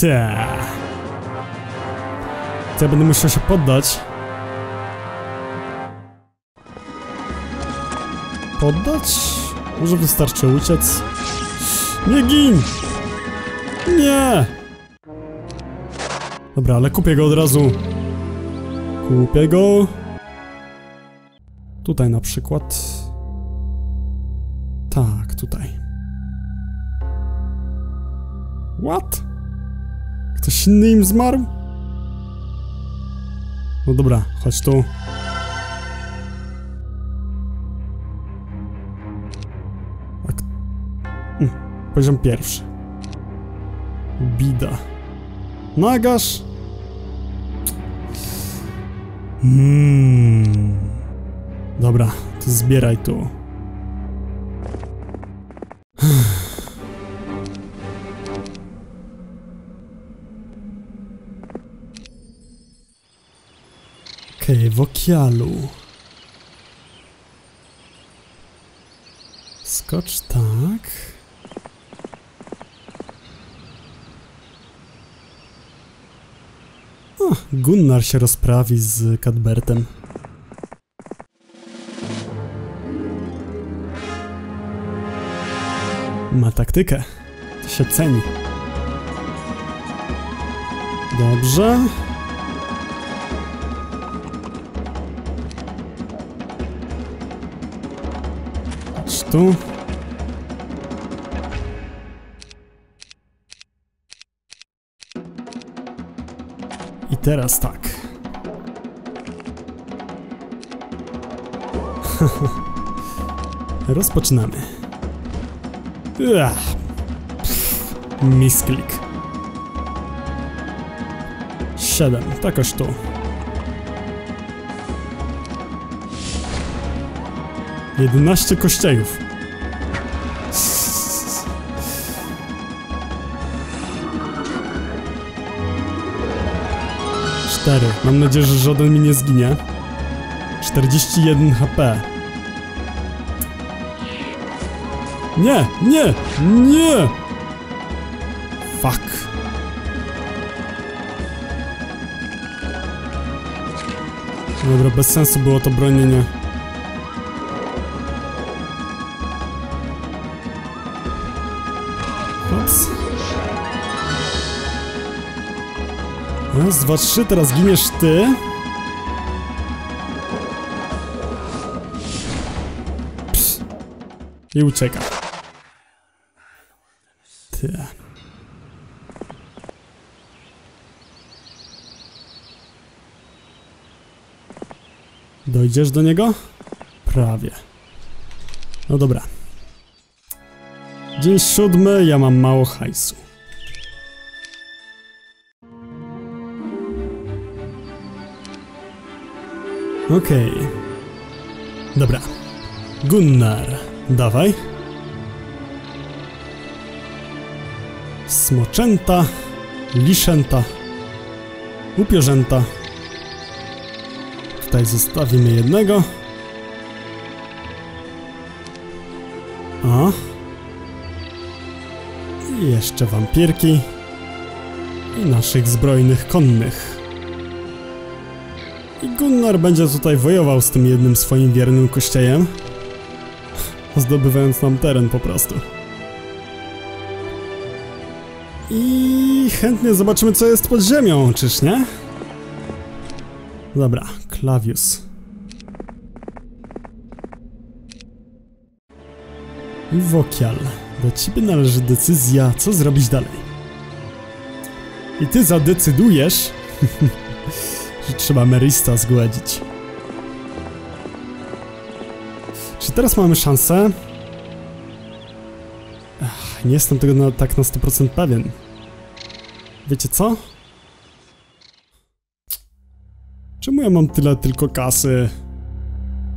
Ta. To ja będę musiał się poddać. Poddać? Może wystarczy uciec? Nie gin! Nie! Dobra, ale kupię go od razu. Kupię go. Tutaj na przykład. Tak, tutaj. What? Ktoś inny im zmarł? No dobra, chodź tu. A k- Mm, Poziom pierwszy. Bida. Nagasz? Mmm. Dobra, to zbieraj tu. Okej, w okialu. Skocz tak. O, Gunnar się rozprawi z Cadbertem. Ma taktykę. To się ceni. Dobrze. Tu. I teraz tak. Rozpoczynamy. Ach. Pff, Misklik. Siedem, takoż tu. Jedenaście kościejów. Cztery. Mam nadzieję, że żaden mi nie zginie. 41 HP. Nie, nie, nie! Fuck. Dobra, bez sensu było to bronienie. Raz, dwa, trzy, teraz giniesz ty. Ps. I ucieka. Ty. Dojdziesz do niego? Prawie. No dobra. Dzień siódmy, ja mam mało hajsu. Okej. Dobra. Gunnar, dawaj. Smoczęta, liszęta, upierzęta. Tutaj zostawimy jednego. O. I jeszcze wampirki. I naszych zbrojnych konnych. I Gunnar będzie tutaj wojował z tym jednym swoim wiernym kościejem. Zdobywając nam teren po prostu. I chętnie zobaczymy co jest pod ziemią, czyż nie? Dobra, Klawius. Wokial. Do ciebie należy decyzja, co zrobić dalej. I ty zadecydujesz, że trzeba Merista zgładzić. Czy teraz mamy szansę? Ach, nie jestem tego na, tak na 100% pewien. Wiecie co? Czemu ja mam tyle tylko kasy?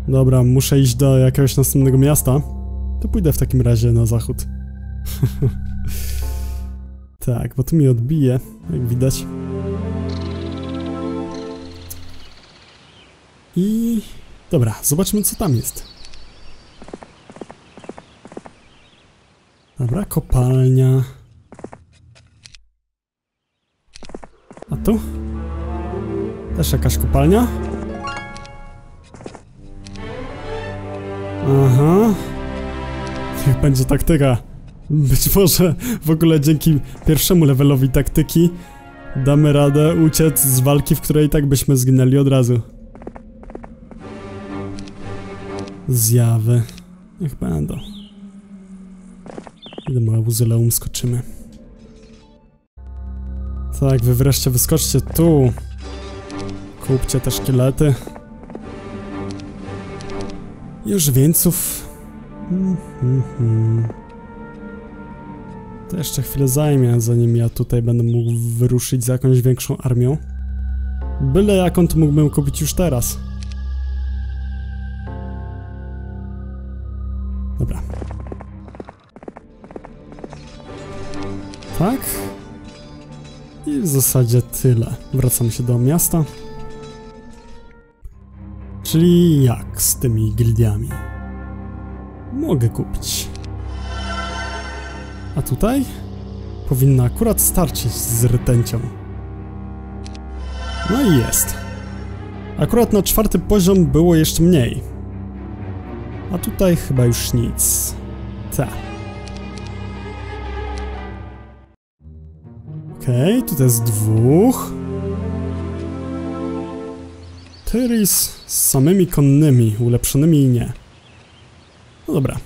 Dobra, muszę iść do jakiegoś następnego miasta. To pójdę w takim razie na zachód. tak, bo tu mi odbije, jak widać. I... Dobra, zobaczmy co tam jest. Dobra, kopalnia. A tu? Też jakaś kopalnia? Aha. Niech będzie taktyka. Być może w ogóle dzięki pierwszemu levelowi taktyki damy radę uciec z walki, w której i tak byśmy zginęli od razu. Zjawy. Niech będą. Do mauzoleum skoczymy. Tak, wy wreszcie wyskoczcie tu. Kupcie te szkielety. Już wieńców. Mm, mm, mm. To jeszcze chwilę zajmie, zanim ja tutaj będę mógł wyruszyć z jakąś większą armią. Byle jaką to mógłbym kupić już teraz. Tak? I w zasadzie tyle. Wracam się do miasta. Czyli jak z tymi gildiami? Mogę kupić. A tutaj? Powinna akurat starczyć z rtęcią. No i jest. Akurat na czwarty poziom było jeszcze mniej. A tutaj chyba już nic. Tak. Okej, okay, tutaj jest dwóch. Tyris z samymi konnymi, ulepszonymi i nie. No dobra.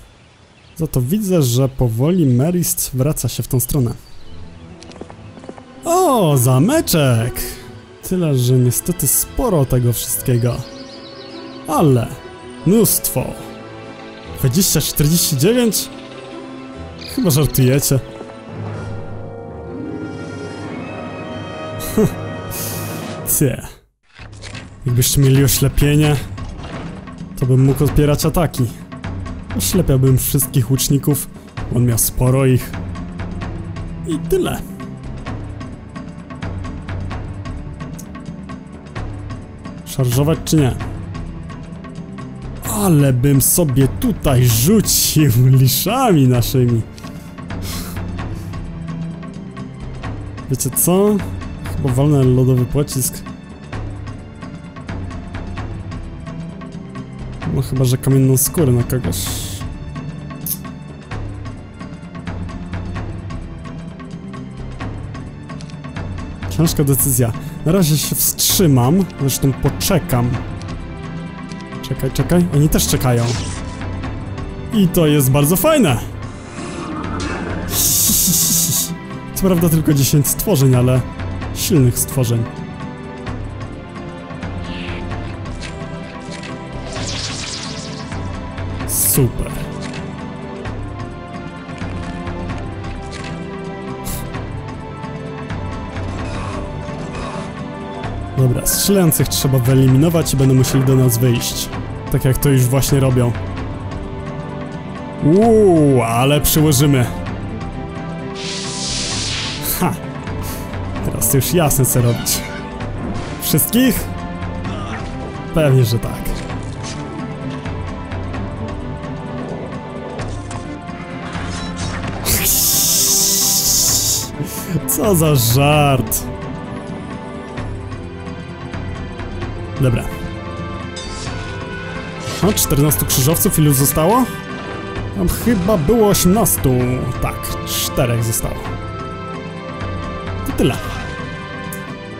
Za to widzę, że powoli Merist wraca się w tą stronę. O, zameczek! Tyle, że niestety sporo tego wszystkiego. Ale mnóstwo. 20-49? Chyba żartujecie. Cie. Jakbyście mieli oślepienie, to bym mógł odpierać ataki. Oślepiałbym wszystkich łuczników, on miał sporo ich. I tyle. Szarżować czy nie? Ale bym sobie tutaj rzucił liszami naszymi. Wiecie co? Chyba walnę lodowy pocisk. No chyba, że kamienną skórę na kogoś. Ciężka decyzja. Na razie się wstrzymam, zresztą poczekam. Czekaj, czekaj. Oni też czekają. I to jest bardzo fajne! Co prawda tylko 10 stworzeń, ale silnych stworzeń. Super. Dobra, strzelających trzeba wyeliminować i będą musieli do nas wyjść. Tak jak to już właśnie robią. Uuu, ale przyłożymy. Ha! Teraz to już jasne co robić. Wszystkich? Pewnie, że tak. Co za żart. Dobra. No, 14 krzyżowców, ilu zostało? Tam chyba było 18. Tak, 4 zostało. To tyle.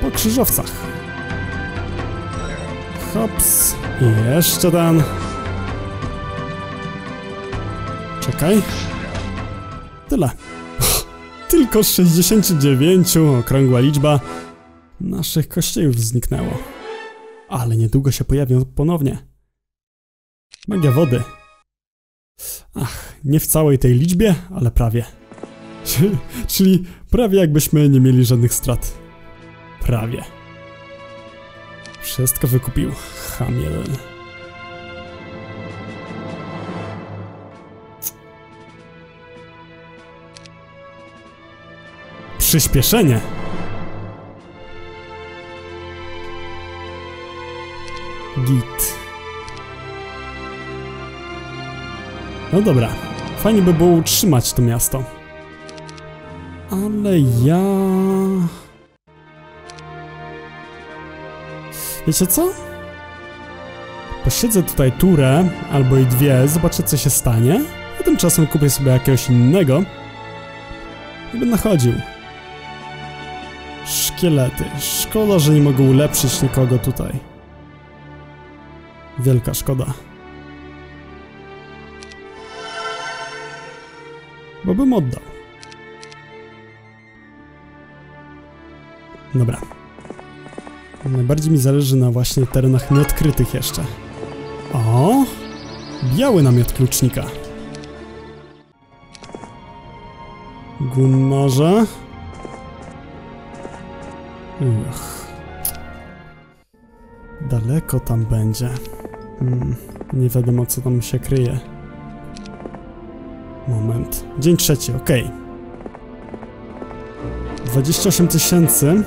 Po krzyżowcach. Hops. I jeszcze ten. Czekaj. Tyle. Tylko 69, okrągła liczba, naszych kościołów zniknęło. Ale niedługo się pojawią ponownie. Magia wody. Ach, nie w całej tej liczbie, ale prawie. Czyli prawie jakbyśmy nie mieli żadnych strat. Prawie. Wszystko wykupił. Hamiel. Przyspieszenie. Git. No dobra. Fajnie by było utrzymać to miasto. Ale ja... Wiecie co? Posiedzę tutaj turę, albo i dwie, zobaczę co się stanie, a tymczasem kupię sobie jakiegoś innego i będę chodził. Szkielety. Szkoda, że nie mogę ulepszyć nikogo tutaj. Wielka szkoda. Bo bym oddał. Dobra. Najbardziej mi zależy na właśnie terenach nieodkrytych jeszcze. O! Biały namiot klucznika. Gunnorze. Uch. Daleko tam będzie. Hmm, nie wiadomo co tam się kryje. Moment. Dzień trzeci, ok. 28 tysięcy.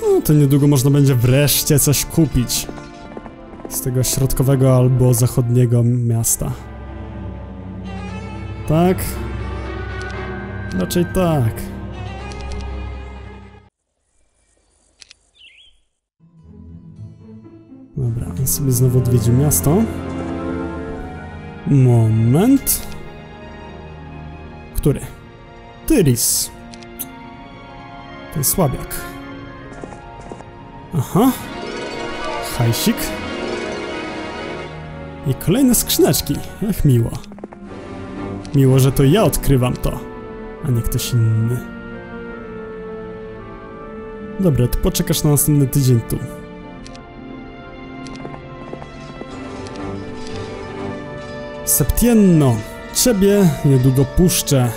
No to niedługo można będzie wreszcie coś kupić. Z tego środkowego albo zachodniego miasta. Tak? Raczej tak. Dobra, on sobie znowu odwiedził miasto. Moment. Który? Tyris. Ten słabiak. Aha. Hajsik. I kolejne skrzyneczki. Jak miło. Miło, że to ja odkrywam to, a nie ktoś inny. Dobra, ty poczekasz na następny tydzień tu. Septienno, ciebie niedługo puszczę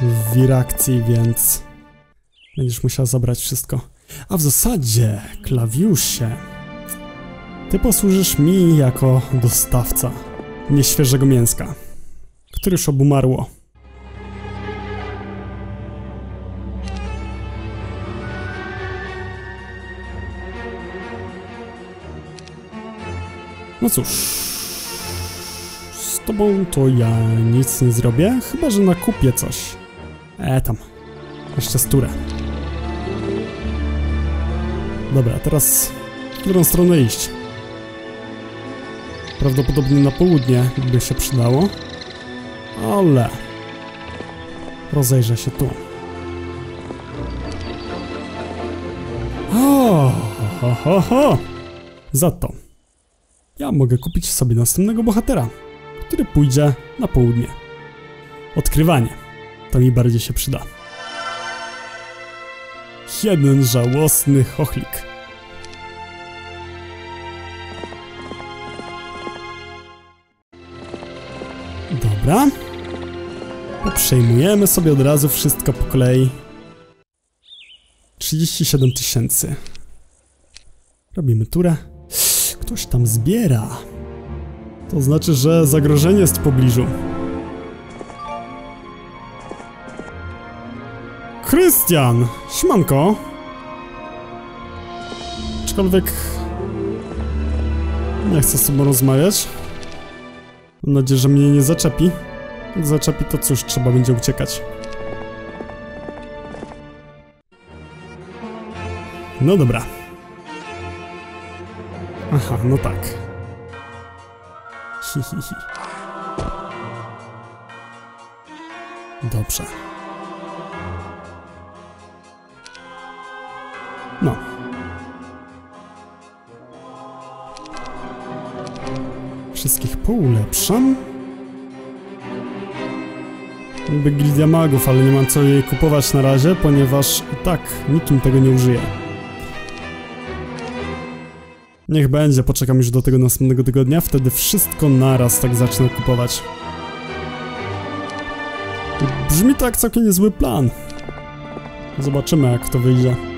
w wirakcji, więc będziesz musiał zabrać wszystko. A w zasadzie, klawiusie, ty posłużysz mi jako dostawca nieświeżego mięska, które już obumarło. No cóż, tobą to ja nic nie zrobię, chyba że nakupię coś. E tam, jeszcze sturę. Dobra, teraz w którą stronę iść? Prawdopodobnie na południe by się przydało. Ale... Rozejrzę się tu. O, ho, ho, ho. Za to ja mogę kupić sobie następnego bohatera, który pójdzie na południe. Odkrywanie. To mi bardziej się przyda. Jeden żałosny chochlik. Dobra. Przejmujemy sobie od razu wszystko po kolei. 37 tysięcy. Robimy turę. Ktoś tam zbiera. To znaczy, że zagrożenie jest w pobliżu. Krystian! Śmanko! Aczkolwiek... Nie chcę z tobą rozmawiać. Mam nadzieję, że mnie nie zaczepi. Jak zaczepi, to cóż, trzeba będzie uciekać. No dobra. Aha, no tak. Dobrze. No. Wszystkich poulepszam. Niby gildia magów, ale nie mam co jej kupować na razie, ponieważ i tak nikim tego nie użyje. Niech będzie, poczekam już do tego następnego tygodnia, wtedy wszystko naraz tak zacznę kupować. Brzmi to jak całkiem niezły plan. Zobaczymy jak to wyjdzie.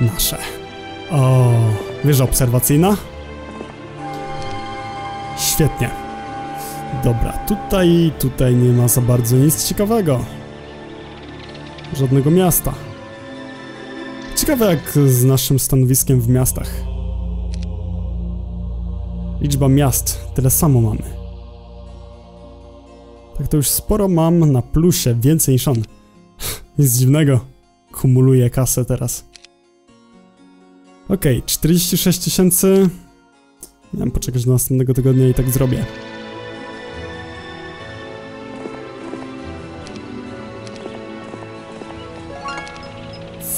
Nasze. O, wieża obserwacyjna. Świetnie. Dobra, tutaj, tutaj nie ma za bardzo nic ciekawego. Żadnego miasta. Ciekawe jak z naszym stanowiskiem w miastach. Liczba miast, tyle samo mamy. Tak to już sporo mam na plusie, więcej niż on. Nic dziwnego. Kumuluję kasę teraz. Okej, okay, 46 tysięcy. Miałem poczekać do następnego tygodnia i tak zrobię.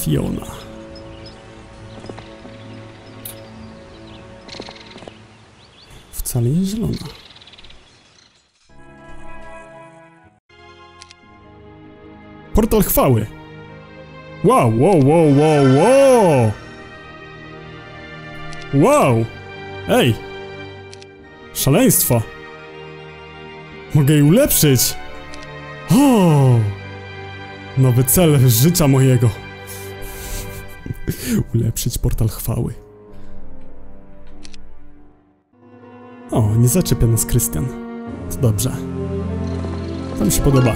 Fiona. Wcale nie zielona. Portal chwały. Wow, wow, wow, wow, wow! Wow! Ej! Szaleństwo! Mogę jej ulepszyć! O! Nowy cel życia mojego. Ulepszyć portal chwały. O, nie zaczepia nas Krystian. To dobrze. To mi się podoba.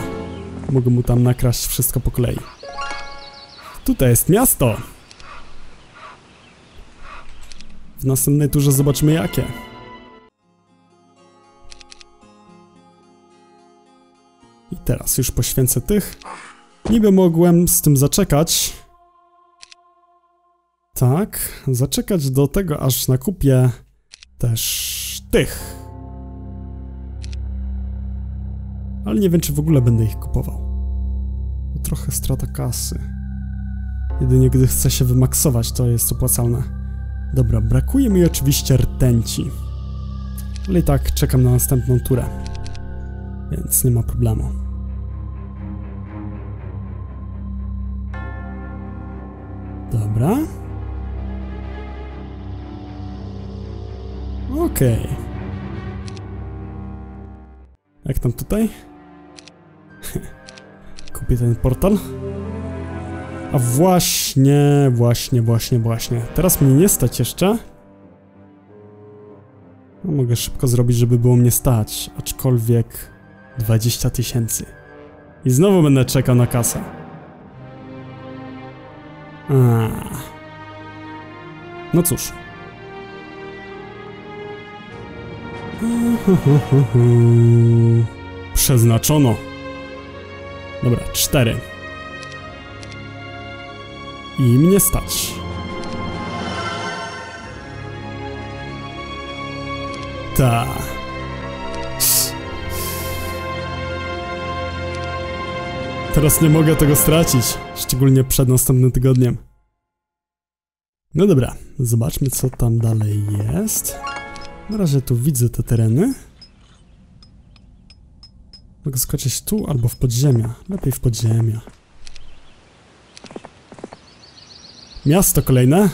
Mogę mu tam nakraść wszystko po kolei. Tutaj jest miasto! W następnej turze zobaczymy jakie. I teraz już poświęcę tych. Niby mogłem z tym zaczekać. Tak, zaczekać do tego, aż nakupię też tych. Ale nie wiem, czy w ogóle będę ich kupował. Trochę strata kasy. Jedynie gdy chcę się wymaksować, to jest opłacalne. Dobra, brakuje mi oczywiście rtęci. Ale i tak czekam na następną turę. Więc nie ma problemu. Dobra. Okej. Okay. Jak tam tutaj? Kupię ten portal. A właśnie, właśnie, właśnie, właśnie. Teraz mnie nie stać jeszcze. No, mogę szybko zrobić, żeby było mnie stać. Aczkolwiek 20 tysięcy. I znowu będę czekał na kasę. A. No cóż. Przeznaczono. Dobra, cztery. I mnie stać. Ta. Teraz nie mogę tego stracić, szczególnie przed następnym tygodniem. No dobra, zobaczmy co tam dalej jest. Na razie tu widzę te tereny. Mogę skoczyć tu albo w podziemia. Lepiej w podziemia. Miasto kolejne.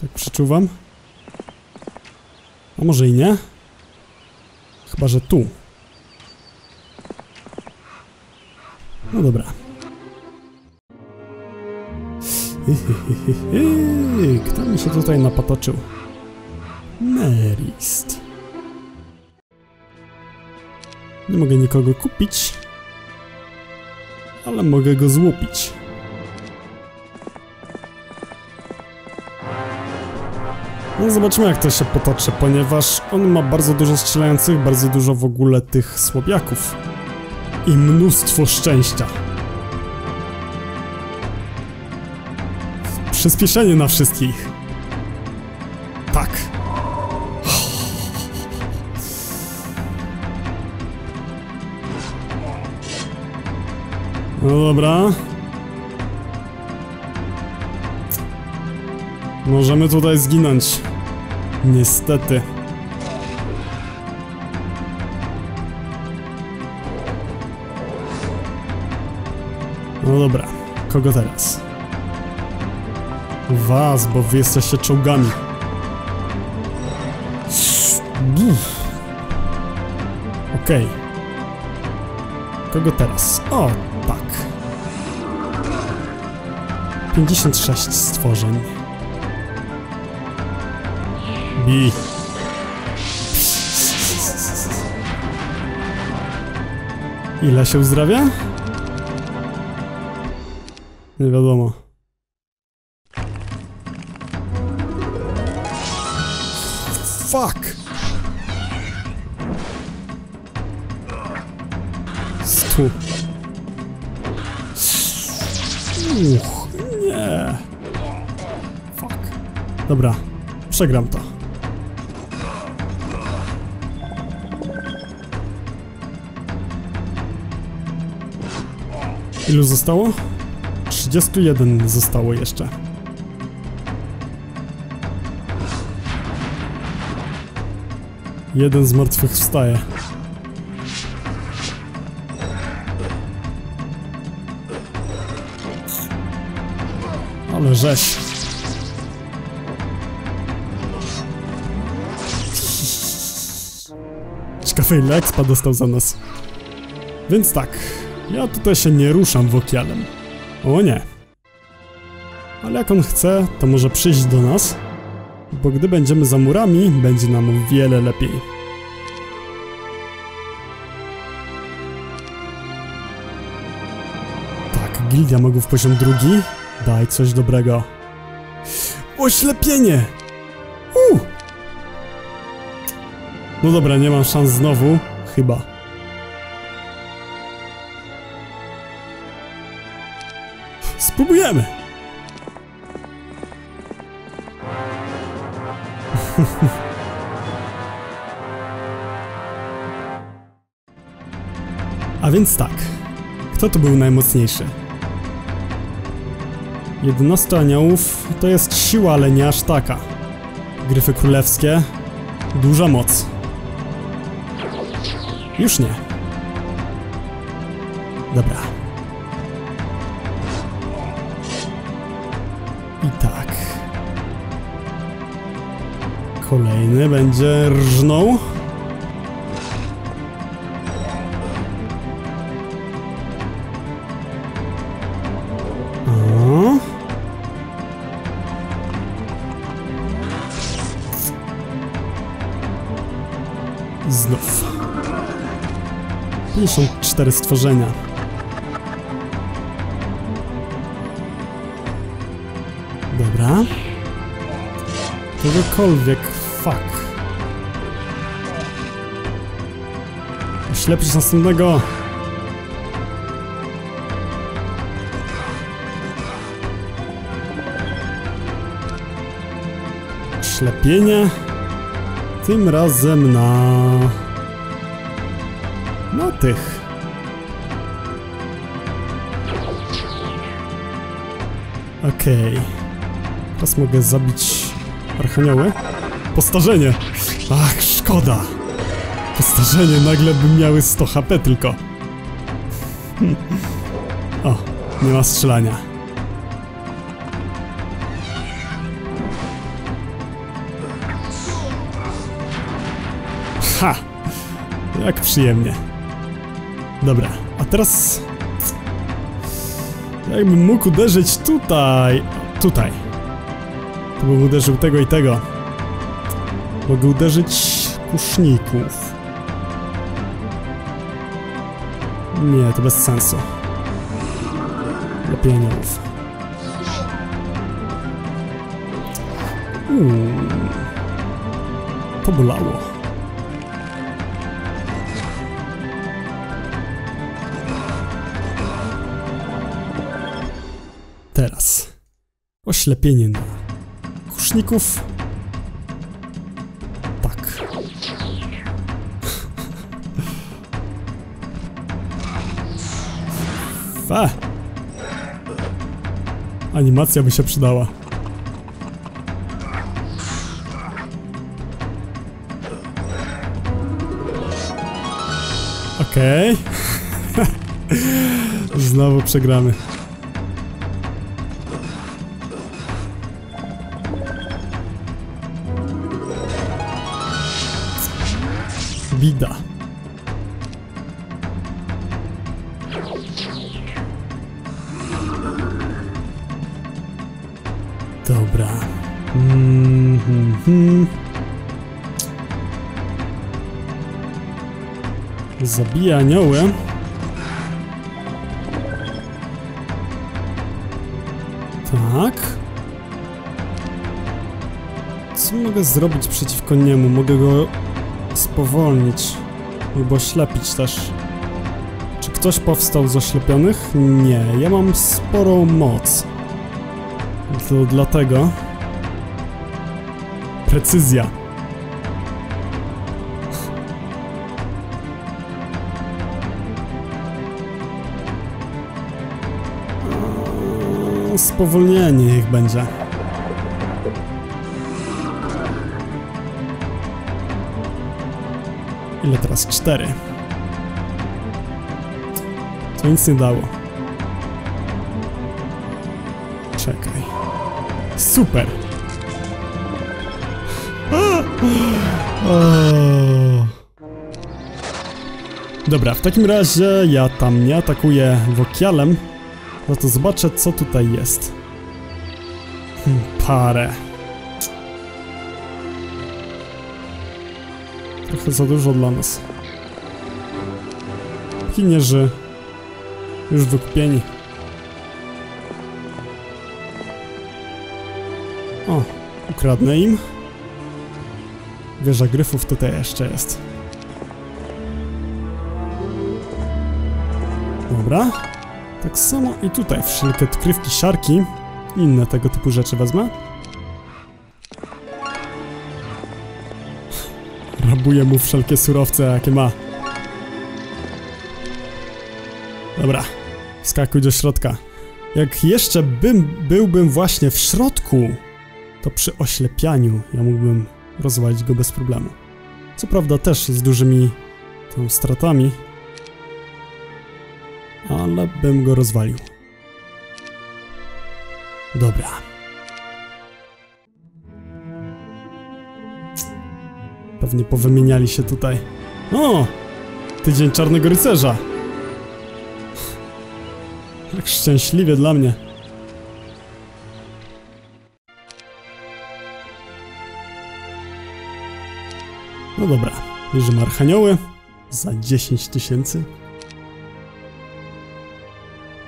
Tak przeczuwam. A może i nie? Chyba, że tu. No dobra. Kto mi się tutaj napatoczył? Merist. Nie mogę nikogo kupić, ale mogę go złupić. No zobaczymy jak to się potoczy, ponieważ on ma bardzo dużo strzelających, bardzo dużo w ogóle tych słabiaków. I mnóstwo szczęścia. Przyspieszenie na wszystkich. Tak. No dobra. Możemy tutaj zginąć. Niestety. No dobra, kogo teraz? Was, bo wy jesteście czołgami. Okej. Okay. Kogo teraz? O, tak. 56 stworzeń. Ile się uzdrawia? Nie wiadomo. Fuck! Stu. Uch, nie. Fuck. Dobra, przegram to. Ilu zostało? 31 zostało jeszcze. Jeden z martwych wstaje. Ale rzeź. Ciekawe ile expa dostał za nas. Więc tak, ja tutaj się nie ruszam wokialem. O nie. Ale jak on chce, to może przyjść do nas, bo gdy będziemy za murami, będzie nam o wiele lepiej. Tak, gildia magów poziom drugi. Daj coś dobrego. Oślepienie! Uh! No dobra, nie mam szans znowu. Chyba. Spróbujemy! A więc tak. Kto tu był najmocniejszy? 11 aniołów to jest siła, ale nie aż taka. Gryfy królewskie. Duża moc. Już nie. Dobra. I tak. Kolejny będzie rżnął. Znów. 54 stworzenia. Dobra. Kogokolwiek, fuck. Ślepić następnego. Ślepienie. Tym razem na... Na tych. Okej. Teraz mogę zabić archanioły. Postarzenie! Ach, szkoda! Postarzenie nagle by miały 100 HP tylko. O, nie ma strzelania. Ha! Jak przyjemnie. Dobra, a teraz... Jakbym mógł uderzyć tutaj... Tutaj. Bym uderzył tego i tego. Mogę uderzyć kuszników. Nie, to bez sensu. Lepiej aniołów. Uuu. To bolało. Teraz. Oślepienie na kuszników. Tak. Fe. Animacja by się przydała. Okej. Znowu przegramy. bida. Dobra. Mm -hmm. Zabija aniołem. Tak. Co mogę zrobić przeciwko niemu? Mogę go spowolnić lub oślepić też. Czy ktoś powstał z oślepionych? Nie, ja mam sporą moc. To dlatego... Precyzja. Spowolnienie niech będzie. Ile teraz? Cztery. To nic nie dało. Czekaj. Super! Dobra, w takim razie ja tam nie atakuję wokialem, no to zobaczę co tutaj jest. Hmm, Parę. Trochę za dużo dla nas. Chinierzy już wykupieni. O, ukradnę im. Wieża gryfów tutaj jeszcze jest. Dobra. Tak samo i tutaj wszelkie odkrywki, siarki i inne tego typu rzeczy wezmę. Rabuję mu wszelkie surowce, jakie ma. Dobra, skakuj do środka. Jak jeszcze bym, byłbym właśnie w środku, to przy oślepianiu ja mógłbym rozwalić go bez problemu. Co prawda też z dużymi tam stratami, ale bym go rozwalił. Dobra. Pewnie powymieniali się tutaj. O! Tydzień Czarnego Rycerza! Jak szczęśliwie dla mnie. No dobra, bierzemy Archanioły za 10 tysięcy.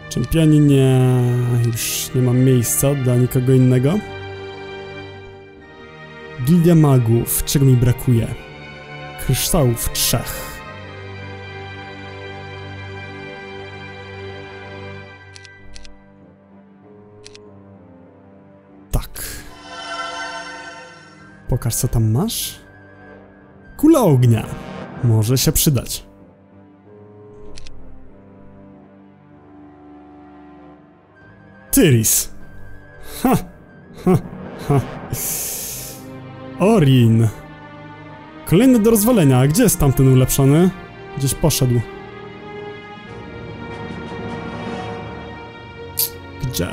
Czempioni nie... już nie mam miejsca dla nikogo innego. Gildia Magów, czego mi brakuje? Kryształów trzech. Tak. Pokaż co tam masz. Kula ognia. Może się przydać. Tyris. Ha, ha, ha. Orin. Kolejny do rozwalenia. Gdzie jest tamten ulepszony? Gdzieś poszedł. Gdzie?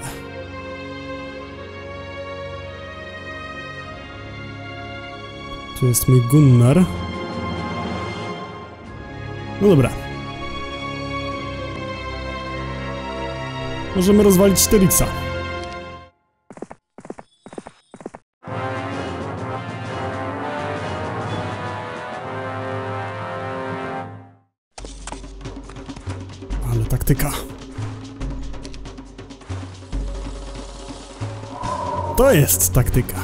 Tu jest mój Gunnar. No dobra. Możemy rozwalić Terixa. To jest taktyka.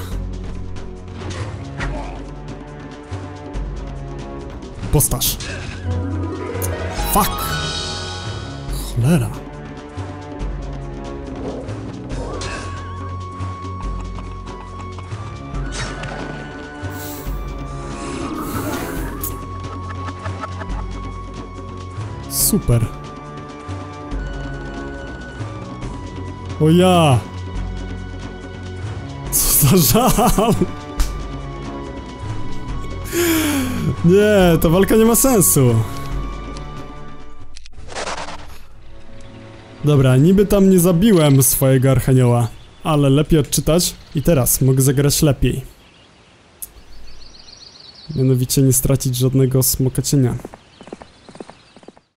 Postaż. Fuck. Cholera. Super. O ja! Żal! Nie, ta walka nie ma sensu. Dobra, niby tam nie zabiłem swojego archanioła, ale lepiej odczytać i teraz mogę zagrać lepiej. Mianowicie nie stracić żadnego smoka cienia.